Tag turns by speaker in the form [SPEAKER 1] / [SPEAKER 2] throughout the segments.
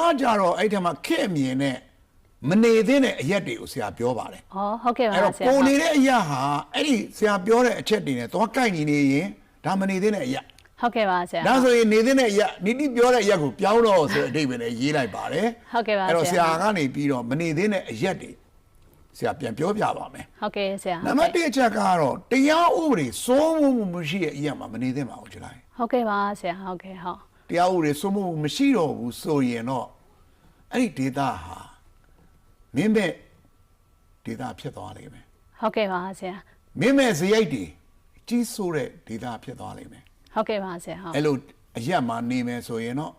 [SPEAKER 1] ကကြတော့အဲ့ထက်မှခက်အမြင်နဲ့မနေသင့်တဲ့အရက်တွေကိုဆရာပြောပါတယ်
[SPEAKER 2] ဩဟုတ်ကဲ့ပါ
[SPEAKER 1] အဲ့တော့
[SPEAKER 2] ဆရာ
[SPEAKER 1] ကို
[SPEAKER 2] ဟုတ်
[SPEAKER 1] နေတဲ့အရာဟာအဲ့ဒီဆရာပြောတဲ့အချက်တွေနဲ့သွားကိုက်နေနေရင်ဒါမနေသင့်တဲ့အရာ
[SPEAKER 2] ဟုတ်ကဲ့ပါဆရာ
[SPEAKER 1] ဒါဆိုရင်နေသင့်တဲ့အရာနိတိပြောတဲ့အရာကိုပြောင်းတော့ဆိုတဲ့အဓိပ္ပာယ်နဲ့ရေးလိုက်ပါတယ်
[SPEAKER 2] ဟုတ်ကဲ့ပါ
[SPEAKER 1] အဲ့တော့ဆ
[SPEAKER 2] ဆ
[SPEAKER 1] ရာ
[SPEAKER 2] ရာ
[SPEAKER 1] ကနေပြီးတော့မနေသင့်တဲ့အရက်တွေဆရာပြန်ပြောပြပါမယ်
[SPEAKER 2] ဟုတ်ကဲ့ဆရာ
[SPEAKER 1] နံပါတ်1အချက်ကတော့တရားဥပဒေစိုးမိုးမှုမရှိတဲ့အရာမှာမနေသင့်ပါဘူးကြလား
[SPEAKER 2] ဟုတ်ကဲ့ပါဆရာဟုတ်ကဲ့ဟုတ်
[SPEAKER 1] တရားဥပဒေစိုးမိုးမှုမရှိတော့ဘူးဆိုရင်တော့အဲ့ဒီဒေတာဟာမင်းမဲ့ဒေတာဖြစ်သွားလိမ့်မယ်
[SPEAKER 2] ဟုတ်ကဲ့ပါဆရာ
[SPEAKER 1] မင်းမဲ့ဇယိုက်တွေကြီးဆိုးတဲ့ဒေတာဖြစ်သွားလိမ့်မယ်
[SPEAKER 2] ဟုတ်ကဲ့ပါဆရာဟုတ်
[SPEAKER 1] အဲ့လိုအရက်မှာနေမယ်ဆိုရင်တော့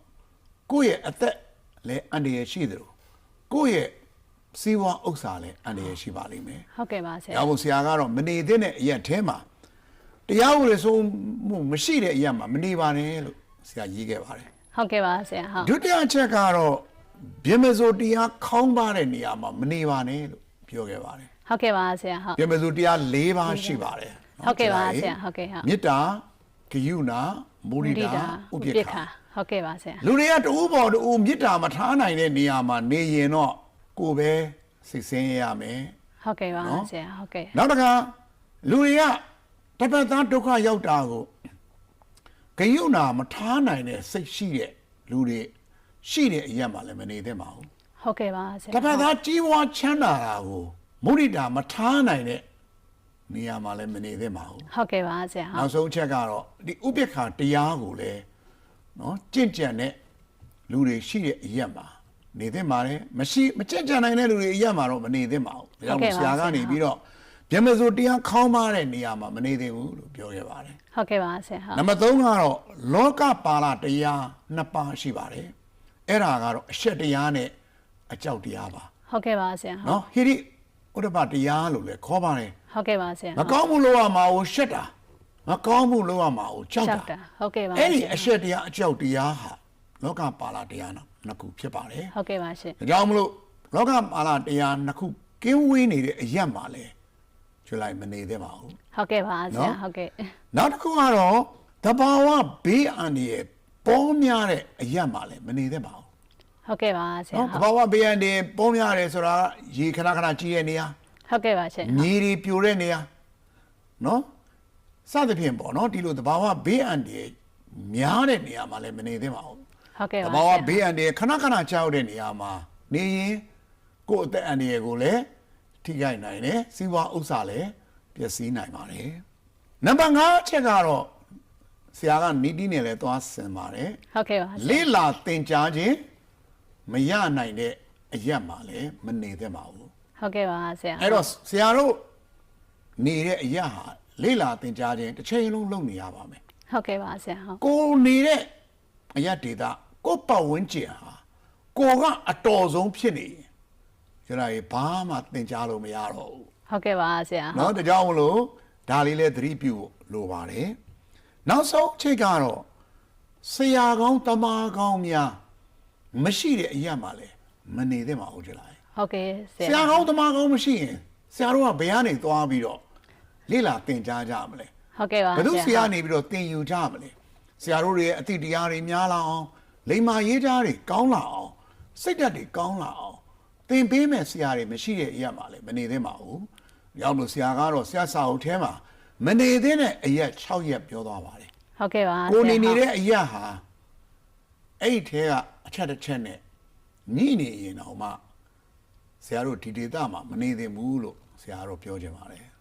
[SPEAKER 1] ကိုယ့်ရဲ့အသက်လည်းအန္တရာယ်ရှိတယ်လို့ကိုယ့်ရဲ့စီးပွားဥစ္စာလည်းအန္တရာယ်ရှိပါလိမ့်မယ်
[SPEAKER 2] ဟုတ်ကဲ့ပါဆရာ။
[SPEAKER 1] ဒါမို့ဆရာကတော့မနေသင့်တဲ့အရက်ထဲမှာတရားဥပဒေစိုးမှုမရှိတဲ့အရက်မှာမနေပါနဲ့လို့ ဆရာရေးခဲ့ပါတယ်
[SPEAKER 2] ဟုတ်ကဲ့ပါဆရာဟုတ်။
[SPEAKER 1] ဒုတိယအချက်ကတော့ဗြဟ္မစိုးတရားခေါင်းပါတဲ့နေရာမှာမနေပါနဲ့လို့ပြောခဲ့ပါတယ်
[SPEAKER 2] ဟုတ်ကဲ့ပါဆရာဟုတ်။
[SPEAKER 1] ဗြဟ္မစိုးတရား၄ပါးရှိပါတယ်နော်
[SPEAKER 2] ဟုတ်ကဲ့ပါ
[SPEAKER 1] ဒီ
[SPEAKER 2] ဆရာ
[SPEAKER 1] နေ့
[SPEAKER 2] ဟုတ်ကဲ့ဟုတ်
[SPEAKER 1] မေတ္တာဂယုဏမုဒိတာဥပိ္ပခာ
[SPEAKER 2] ဟုတ်ကဲ့ပါဆရာ
[SPEAKER 1] လူတွေကတူပေါ်တူမေတ္တာမထားနိုင်တဲ့နေရာမှာနေရင်တော့ကိုယ်ပဲစိတ်ဆင်းရဲရမယ်
[SPEAKER 2] ဟုတ်ကဲ့ပါ
[SPEAKER 1] နော်
[SPEAKER 2] ဆရာဟုတ်ကဲ့
[SPEAKER 1] နောက်တစ်ခါလူတွေကတစ်ပတ်သားဒုက္ခရောက်တာကို ဂယုဏမထားနိုင်တဲ့စိတ်ရှိတဲ့လူတွေရှိတဲ့အရက်မှာလည်းမနေသင့်ပါဘူး
[SPEAKER 2] ဟုတ်ကဲ့ပါဆရာ
[SPEAKER 1] တစ်ပတ်သားကြီးပွားချမ်းသာတာကိုမုဒိတာမထားနိုင်တဲ့နေရာမှာလည်းမနေသင့်ပါဘူး
[SPEAKER 2] ဟုတ်ကဲ့ပါဆရာဟုတ်
[SPEAKER 1] နောက်ဆုံးအချက်ကတော့ဒီဥပိ္ပခာတရားကိုလည်းနော်ကြင့်ကြံတဲ့လူတွေရှိတဲ့အရက်မှာနေသင့်ပါတယ်မရှိမကြင့်ကြံနိုင်တဲ့လူတွေအရက်မှာတော့မနေသင့်ပါဘူးဒါကြောင့်မို့ဆရာကနေပြီးတော့ ဗျမစိုးတရားခေါင်းပါတဲ့နေရာမှာမနေသင့်ဘူးလို့ပြောခဲ့ပါတယ်
[SPEAKER 2] ဟုတ်ကဲ့ပါဆရာဟုတ်
[SPEAKER 1] နံပါတ်3ကတော့လောကပါဠတရားနှစ်ပါးရှိပါတယ်အဲ့ဒါကတော့အရှက်တရားနဲ့အကြောက်တရားပါ
[SPEAKER 2] ဟုတ်ကဲ့ပါဆရာဟုတ်
[SPEAKER 1] နော်ဟိရိဥဒ္ဓပတရားလို့လည်းခေါ်ပါတယ်
[SPEAKER 2] ဟုတ်ကဲ့ပါဆရာ
[SPEAKER 1] မကောင်းမှုလို့ရမှာကိုရှက်တာမကောင်းမှုလို့ရမှာကိုကြောက်
[SPEAKER 2] ကြောက်
[SPEAKER 1] တာ
[SPEAKER 2] တာဟုတ်ကဲ့ပါ
[SPEAKER 1] အဲ့ဒီ
[SPEAKER 2] ဆရာ
[SPEAKER 1] အရှက်တရားအကြောက်တရားဟာလောကပါဠတရားနှစ်ခုဖြစ်ပါတယ်
[SPEAKER 2] ဟုတ်ကဲ့ပါရှင်
[SPEAKER 1] ဒါကြောင့်မလို့လောကပါဠတရားနှစ်ခုကင်းဝေးနေတဲ့အရက်မှာလဲ ကျွလိုက်မနေသင့်ပါဘူး
[SPEAKER 2] ဟုတ်ကဲ့ပါဆရာ
[SPEAKER 1] နော်
[SPEAKER 2] ဟုတ်ကဲ့
[SPEAKER 1] နောက်တစ်ခုကတော့တဘာဝဘေးအန္တရာယ်ပေါများတဲ့အရက်မှာလဲမနေသင့်ပါဘူး
[SPEAKER 2] ဟုတ်ကဲ့ပါဆရာ
[SPEAKER 1] နော်တ
[SPEAKER 2] ဟုတ်
[SPEAKER 1] ဘာဝဘေးအန္တရာယ်ပေါများတယ်ဆိုတာကရေခဏခဏကြီးတဲ့နေရာ
[SPEAKER 2] ဟုတ်ကဲ့ပါရှင်
[SPEAKER 1] မြေတွေပြိုတဲ့နေရာနော်စသဖြင့်ပေါ့နော်ဒီလိုတဘာဝဘေးအန္တရာယ်များတဲ့နေရာမှာလည်းမနေသင့်ပါဘူး
[SPEAKER 2] ဟုတ်ကဲ့
[SPEAKER 1] တ
[SPEAKER 2] ပါ
[SPEAKER 1] ဘာဝ
[SPEAKER 2] ဆရာ
[SPEAKER 1] ဘေးအန္တရာယ်ခဏခဏကြောက်တဲ့နေရာမှာနေရင်ကိုယ့်အသက်အန္တရာယ်ကိုလည်း ထိခိုက်နိုင်တယ်စီးပွားဥစ္စာလည်းပျက်စီးနိုင်ပါတယ်နံပါတ်5ချက်ကတော့ဆရာကနီတိနဲ့လည်းသွားဆင်ပါတယ်
[SPEAKER 2] ဟုတ်ကဲ့ပါဆရာ
[SPEAKER 1] လေးလာသင်ကြားခြင်းမရနိုင်တဲ့အရက်မှာလည်းမနေသင့်ပါဘူး
[SPEAKER 2] ဟုတ်ကဲ့ပါဆရာ
[SPEAKER 1] အဲ့တော့ဆရာတို့နေတဲ့အရာဟာလေးလာသင်ကြားခြင်းတစ်ချိန်လုံးလုပ်နေရပါမယ်
[SPEAKER 2] ဟုတ်ကဲ့ပါဆရာဟုတ်
[SPEAKER 1] ကိုနေတဲ့အရာဒေတာကိုပတ်ဝန်းကျင်ဟာကိုကအတော်ဆုံးဖြစ်နေရင် ကျန်တာရေဘာမှသင်ကြားလို့မရတော့ဘူး
[SPEAKER 2] ဟုတ်ကဲ့ပါဆရာဟုတ်
[SPEAKER 1] เนาะဒါကြောင့်မလို့ဒါလေးလဲသတိပြုဖို့လိုပါတယ်နောက်ဆုံးအချက်ကတော့ဆရာကောင်းတမန်ကောင်းများမရှိတဲ့အရာမှလည်းမနေသင့်ပါဘူးကြလား
[SPEAKER 2] ဟုတ်ကဲ့ဆ
[SPEAKER 1] ဆ
[SPEAKER 2] ရာ
[SPEAKER 1] ရာကောင်းတမန်ကောင်းမရှိရင်ဆရာတို့ကဘယ်ကနေသွားပြီးတော့လေ့လာသင်ကြားကြမလဲ
[SPEAKER 2] ဟုတ်ကဲ့ပါ
[SPEAKER 1] ဘယ်သူဆရာနေပြီးတော့သင်ယူကြမလဲဆရာတို့တွေရဲ့အသိတရားတွေများလာအောင်လိမ္မာရေးသားတွေကောင်းလာအောင်စိတ်ဓာတ်တွေကောင်းလာအောင် ် သင်ပေးမဲ့ဆရာတွေမရှိတဲ့အရာမှလည်းမနေသင့်ပါဘူး။ရောက်လို့ဆရာကတော့ဆရာစာအုပ်ထဲမှာမနေသင့်တဲ့အရာ6ရက်ပြောသွားပါတယ်
[SPEAKER 2] ဟုတ်ကဲ့ပါ။
[SPEAKER 1] ကိုနေနေတဲ့အရာဟာအဲ့ဒီထဲကအချက်တစ်ချက်နဲ့ညှိနေရင်တော့မှဆရာတို့ဒီဒေတာမှာမနေသင့်ဘူးလို့ဆရာတို့ပြောကြပါတယ်။